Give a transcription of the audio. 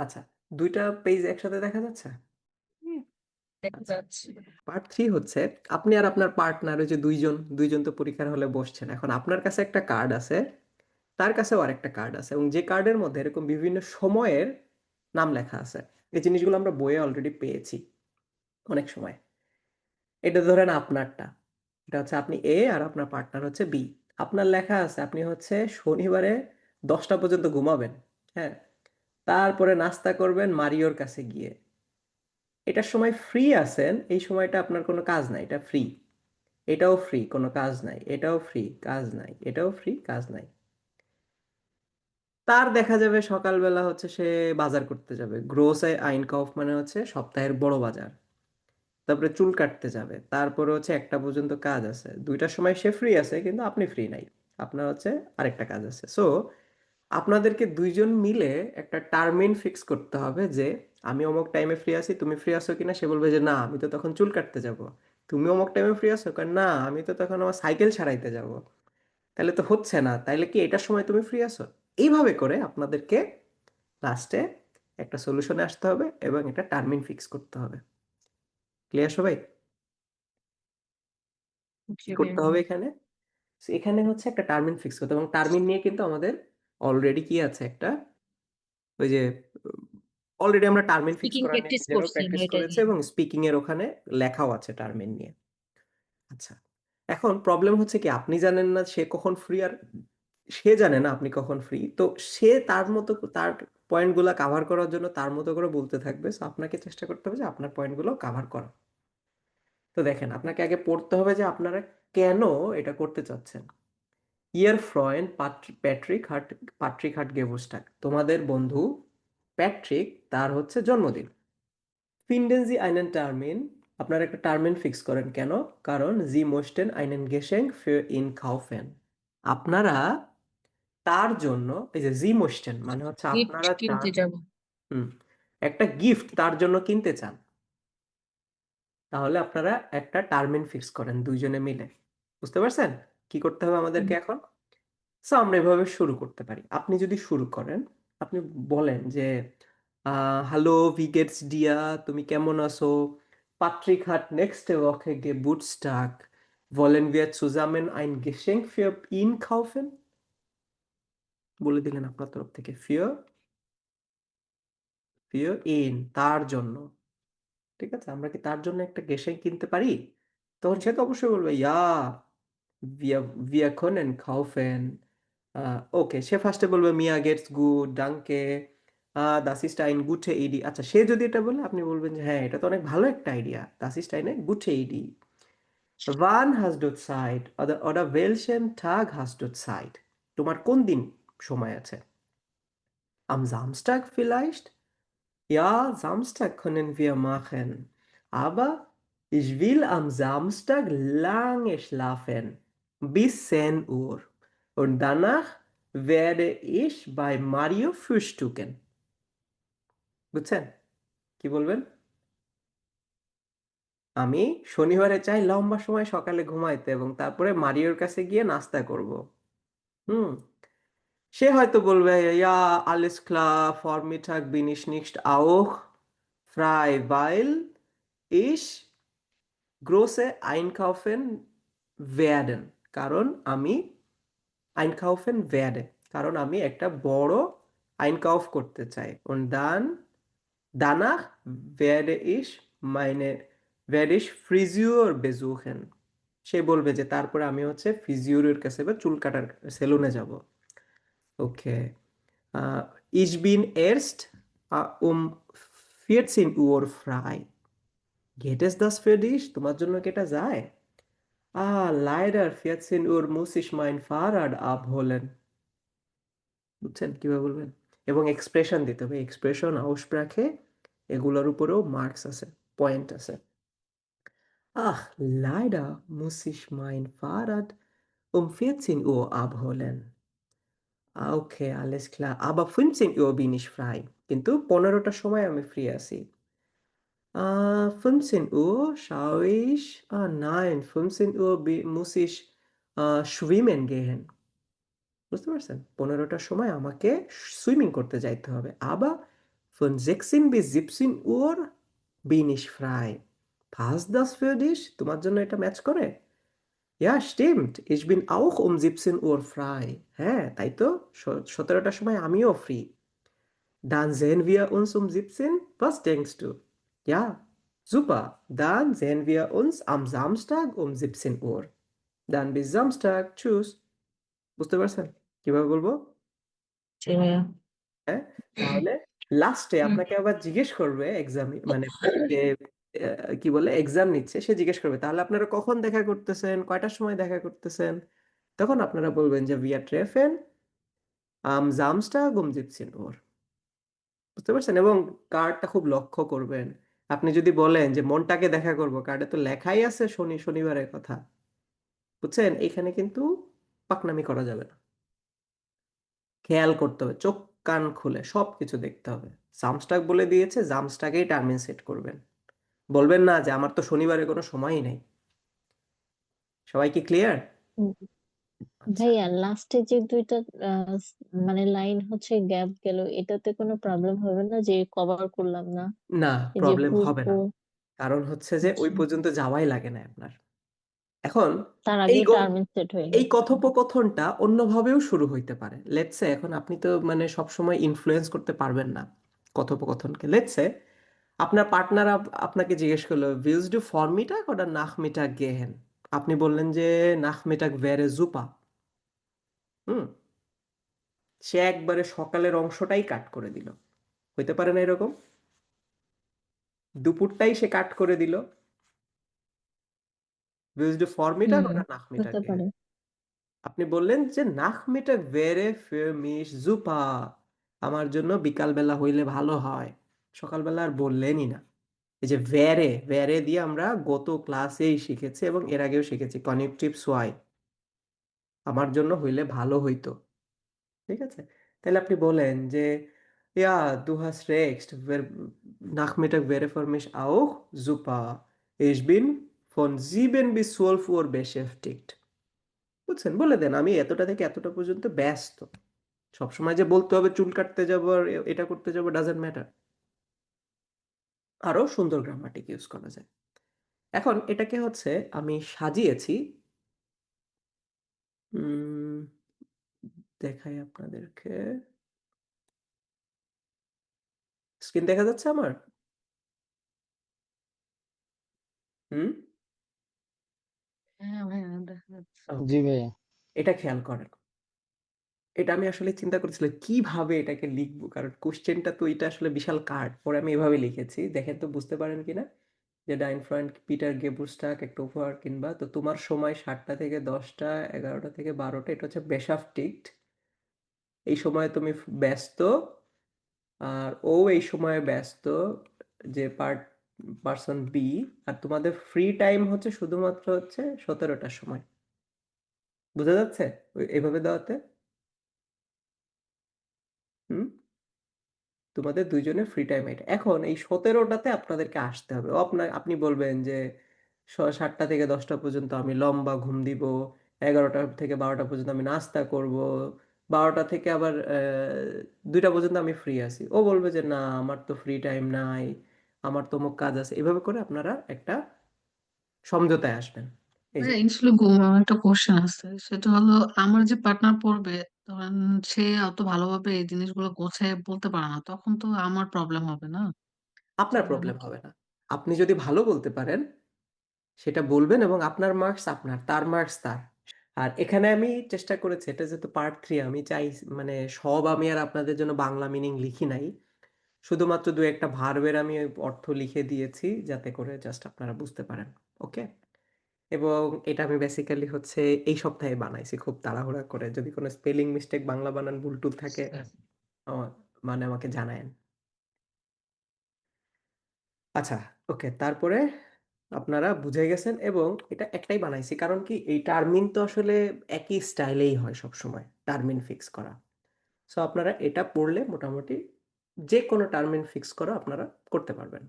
আচ্ছা দুইটা পেজ একসাথে দেখা যাচ্ছে? হুম, দেখা আচ্ছা যাচ্ছে। পার্ট থ্রি হচ্ছে আপনি আর আপনার পার্টনার ওই যে দুইজন দুইজন তো পরীক্ষার হলে বসছেন। এখন আপনার কাছে একটা কার্ড আছে তার কাছেও আরেকটা কার্ড আছে এবং যে কার্ডের মধ্যে এরকম বিভিন্ন সময়ের নাম লেখা আছে। এই জিনিসগুলো আমরা বইয়ে অলরেডি পেয়েছি অনেক সময়। এটা ধরেন আপনারটা। এটা হচ্ছে আপনি এ আর আপনার পার্টনার হচ্ছে বি আপনার লেখা আছে আপনি হচ্ছে শনিবারে দশটা পর্যন্ত ঘুমাবেন হ্যাঁ? তারপরে নাস্তা করবেন মারিওর কাছে গিয়ে। এটার সময় ফ্রি আছেন, এই সময়টা আপনার কোনো কাজ নাই, এটা ফ্রি এটাও ফ্রি কোনো কাজ নাই, এটাও ফ্রি কাজ নাই, এটাও ফ্রি কাজ নাই। তার দেখা যাবে সকালবেলা হচ্ছে সে বাজার করতে যাবে। গ্রোস আইন কফ মানে হচ্ছে সপ্তাহের বড় বাজার। তারপরে চুল কাটতে যাবে, তারপরে হচ্ছে একটা পর্যন্ত কাজ আছে। দুইটার সময় সে ফ্রি আছে, কিন্তু আপনি ফ্রি নাই। আপনার হচ্ছে আরেকটা কাজ আছে। সো আপনাদেরকে দুইজন মিলে একটা টার্মিন ফিক্স করতে হবে যে আমি অমুক টাইমে ফ্রি আছি তুমি ফ্রি আছো কিনা? সে বলবে যে না আমি তো তখন চুল কাটতে যাব। তুমি অমুক টাইমে ফ্রি আছো? কারণ না আমি তো তখন আমার সাইকেল সারাইতে যাব। তাহলে তো হচ্ছে না। তাইলে কি এটার সময় তুমি ফ্রি আছো? এইভাবে করে আপনাদেরকে লাস্টে একটা সলিউশনে আসতে হবে এবং একটা টার্মিন ফিক্স করতে হবে। ক্লিয়ার সবাই? করতে হবে এখানে? এখানে হচ্ছে একটা টার্মিন ফিক্স করতে হবে এবং টার্মিন নিয়ে কিন্তু আমাদের অলরেডি কি আছে একটা? ওই যে অলরেডি আমরা টার্মিন ফিক্স করা প্র্যাকটিস করেছি এবং স্পিকিং এর ওখানে লেখাও আছে টার্মিন নিয়ে। আচ্ছা এখন প্রবলেম হচ্ছে কি আপনি জানেন না সে কখন ফ্রি আর সে জানে না আপনি কখন ফ্রি তো সে তার মতো তার পয়েন্টগুলো কাভার করার জন্য তার মতো করে বলতে থাকবে। সো আপনাকে চেষ্টা করতে হবে যে আপনার পয়েন্টগুলো কাভার করা তো দেখেন আপনাকে আগে পড়তে হবে যে আপনারা কেন এটা করতে চাচ্ছেন। ইয়ার ফ্রয়েন্ড প্যাট্রিক হাট প্যাট্রিক হাট গেভোস্টাক। তোমাদের বন্ধু প্যাট্রিক তার হচ্ছে জন্মদিন। ফিন্ডেন জি আইনেন টার্মিন আপনারা একটা টার্মিন ফিক্স করেন কেন? কারণ জি মোস্টেন আইনেন গেশেং ফির ইন কাউফেন আপনারা তার জন্য এই যে জি মোস্টেন মানে হচ্ছে আপনারা কিনতে যাব। হুম একটা গিফট তার জন্য কিনতে চান। তাহলে আপনারা একটা টার্মিন ফিক্স করেন দুইজনে মিলে। বুঝতে পারছেন? কি করতে হবে আমাদেরকে এখন? সো আমরা এভাবে শুরু করতে পারি। আপনি যদি শুরু করেন আপনি বলেন যে হ্যালো ভিগেটস ডিয়া তুমি কেমন আছো? Patrick hat nächste Woche Geburtstag. Wollen wir zusammen ein Geschenk für ihn kaufen? বলে দিলেন আপনার তরফ থেকে für für ইন তার জন্য। ঠিক আছে? আমরা কি তার জন্য একটা গেশেং কিনতে পারি? তখন সে তো অবশ্যই বলবে ইয়া wir wir können kaufen okay সে ফার্স্টে বলবে মিয়া গেটস গুড ডাঙ্কে দাস ইস্ট আইন গুটে ইডি আচ্ছা সে যদি এটা বলে আপনি বলবেন যে হ্যাঁ এটা তো অনেক ভালো একটা আইডিয়া দাস ইস্ট আইনে গুটে ইডি hast du Zeit? Oder, oder welchen Tag hast du Zeit? তোমার কোন দিন সময় আছে? Am Samstag vielleicht? Ja, Samstag können wir machen. Aber ich will am Samstag lange schlafen. Bis 10 Uhr. Und danach werde ich bei Mario frühstücken. বুঝছেন? কি বলবেন? আমি শনিবারে চাই লম্বা সময় সকালে ঘুমাইতে এবং তারপরে মারিওর কাছে গিয়ে নাস্তা করব হুম সে হয়তো বলবে alles klar Vormittag bin ich nicht auch frei weil ich große einkaufen werden কারণ আমি আইন কাউফেন ভ্যাডে কারণ আমি একটা বড় আইন কাউফ করতে চাই। ওন দান দানা ভ্যাডে ইস মাইনে ভ্যাডিস ফ্রিজিওর বেজু বেজুখেন সে বলবে যে তারপরে আমি হচ্ছে ফিজিওরের কাছে বা চুল কাটার সেলুনে যাব। ওকে। ইজ বিন এরস্ট উম, ফিয়েটসিন উওর ফ্রাই। গেট ইস দ্য ফেডিস তোমার জন্য কি এটা যায়? Ah leider 14 Uhr muss ich mein Fahrrad abholen বুঝছেন কীভাবে বলবেন এবং এক্সপ্রেশন দিতে হবে এক্সপ্রেশন আউসপ্রাখে এগুলোর উপরেও মার্কস আছে পয়েন্ট আছে Ach, leider muss ich mein Fahrrad um 14 Uhr abholen. Ah, Okay, alles klar. Aber 15 Uhr bin ich frei. কিন্তু পনেরোটার সময় আমি ফ্রি আছি Ah, 15 Uhr schaue ich. Ah, nein, 15 Uhr bi- muss ich ah, schwimmen gehen. বুঝতে পারছেন পনেরোটার সময় আমাকে swimming করতে যাইতে হবে আবার Von 16 bis 17 Uhr bin ich frei. Passt das für dich? তোমার জন্য এটা ম্যাচ করে? Ja, stimmt. Ich bin auch um 17 Uhr frei. হ্যাঁ, তাই তো? স- 17টার সময় আমিও free. Dann sehen wir uns um 17? Was denkst du? Ja, super. Dann sehen wir uns am Samstag um 17 Uhr. Dann bis Samstag. Tschüss. বুঝতে পারছেন? কীভাবে বলব? হ্যাঁ? তাহলে লাস্টে। আপনাকে আবার জিজ্ঞেস করবে এক্সামে মানে যে আহ, কি বলে এক্সাম নিচ্ছে সে জিজ্ঞেস করবে তাহলে আপনারা কখন দেখা করতেছেন কয়টার সময় দেখা করতেছেন তখন আপনারা বলবেন যে wir treffen am Samstag um 17 Uhr বুঝতে পারছেন এবং কার্ডটা খুব লক্ষ্য করবেন আপনি যদি বলেন যে মনটাকে দেখা করব, কার্ডে তো লেখাই আছে শনি, শনিবারের কথা। বুঝছেন? এখানে কিন্তু পাকনামি করা যাবে না। খেয়াল করতে হবে, চোখ, কান খুলে সবকিছু দেখতে হবে। জামস্টাক বলে দিয়েছে, জামস্টাকেই টার্মিন সেট করবেন। বলবেন না যে আমার তো শনিবারে কোনো সময়ই নেই। সবাই কি ক্লিয়ার। ভাইয়া লাস্টে যে দুইটা আহ, মানে লাইন হচ্ছে গ্যাপ গেল এটাতে কোনো প্রবলেম হবে না যে কভার করলাম না? না এই যে প্রবলেম হবে না। কারণ হচ্ছে যে ওই আচ্ছা। পর্যন্ত যাওয়াই লাগে না আপনার। এখন তার এই আগে গ- টার্মিন সেট হয়ে এই গেছে। কথোপকথনটা অন্যভাবেও শুরু হইতে পারে। লেটসে এখন আপনি তো মানে সবসময় ইনফ্লুয়েন্স করতে পারবেন না কথোপকথনকে। লেটসে আপনার পার্টনার আপনাকে জিজ্ঞেস করল willst du Vormittag oder Nachmittag gehen আপনি বললেন যে Nachmittag wäre জুপা। হুম। সে একবারে সকালের অংশটাই কাট করে দিল। হইতে পারে না এরকম? দুপুরটাই সে কাট করে দিল। পারে। আপনি বললেন যে Nachmittag wäre für mich super আমার জন্য বিকালবেলা হইলে ভালো হয়। সকালবেলা আর বললেনই না। এই যে ভ্যারে ভ্যারে দিয়ে আমরা গত ক্লাসেই শিখেছি এবং এর আগেও শিখেছি কনেকটিভ সোয়াই আমার জন্য হইলে ভালো হইতো। ঠিক আছে? তাহলে আপনি বলেন যে hast recht Wer- Nachmittag wäre für mich auch super ich bin von 7 bis 12 Uhr beschäftigt বুঝছেন? বলে দেন, আমি এতটা থেকে এতটা পর্যন্ত ব্যস্ত। সবসময় যে বলতে হবে, চুল কাটতে যাব আর এটা করতে যাব ডাজেন্ট ম্যাটার আরও সুন্দর গ্রামাটিক ইউজ করা যায়। এখন এটাকে হচ্ছে আমি সাজিয়েছি। দেখাই আপনাদেরকে। স্ক্রিন দেখা যাচ্ছে আমার? হুম? হ্যাঁ যাচ্ছে। জি ভাইয়া। এটা খেয়াল করেন। এটা আমি আসলে চিন্তা করছিলাম, কীভাবে এটাকে লিখব? কারণ কোশ্চেনটা তো এটা আসলে বিশাল কার্ড। পরে আমি এভাবে লিখেছি। দেখেন তো, বুঝতে পারেন কিনা? যে ডাইন ফ্রন্ট পিটার গেবুস্টাক একটা উপহার কিনবা তো তোমার সময় সাতটা থেকে দশটা, এগারোটা থেকে বারোটা, এটা হচ্ছে বেশাফটিক্ট এই সময় তুমি ব্যস্ত। আর ও এই সময় ব্যস্ত যে পার্ট, পার্সন বি। আর তোমাদের ফ্রি টাইম হচ্ছে শুধুমাত্র হচ্ছে সতেরোটার সময়। বোঝা যাচ্ছে? এইভাবে দেওয়াতে? হুম? তোমাদের দুইজনের ফ্রি টাইম এটা। এখন এই সতেরোটাতে আপনাদেরকে আসতে হবে। আপনার আপনি বলবেন যে সাতটা থেকে দশটা পর্যন্ত আমি লম্বা ঘুম দিব, এগারোটা থেকে বারোটা পর্যন্ত আমি নাস্তা করব, বারোটা থেকে আবার দুইটা পর্যন্ত আমি ফ্রি আছি। ও বলবে যে, না, আমার তো ফ্রি টাইম নাই, আমার তো অমুক কাজ আছে। এভাবে করে আপনারা একটা সমঝোতায় আসবেন। এই যে ভাইয়া আমার একটা কোশ্চেন আছে। সেটা হলো আমার যে পার্টনার পড়বে ধরেন সে অত ভালোভাবে এই জিনিসগুলো গোছায় বলতে পারে না তখন তো আমার প্রবলেম হবে না। আপনার প্রবলেম হবে না। আপনি যদি ভালো বলতে পারেন সেটা বলবেন এবং আপনার মার্কস আপনার তার মার্কস তার। আর এখানে আমি চেষ্টা করেছি এটা যেহেতু পার্ট থ্রি আমি চাই মানে সব আমি আর আপনাদের জন্য বাংলা মিনিং লিখি নাই। শুধুমাত্র দু একটা ভার্বের আমি অর্থ লিখে দিয়েছি যাতে করে জাস্ট আপনারা বুঝতে পারেন ওকে এবং এটা আমি বেসিক্যালি হচ্ছে এই সপ্তাহে বানাইছি খুব তাড়াহুড়া করে। যদি কোনো স্পেলিং মিস্টেক বাংলা বানান ভুল টুল থাকে মানে আমাকে জানায়েন। আচ্ছা ওকে তারপরে আপনারা বুঝে গেছেন এবং এটা একটাই বানাইছি কারণ কি এই টার্মিন তো আসলে একই স্টাইলেই হয় সব সময় টার্মিন ফিক্স করা। সো আপনারা এটা পড়লে মোটামুটি যে কোনো টার্মিন ফিক্স করা আপনারা করতে পারবেন।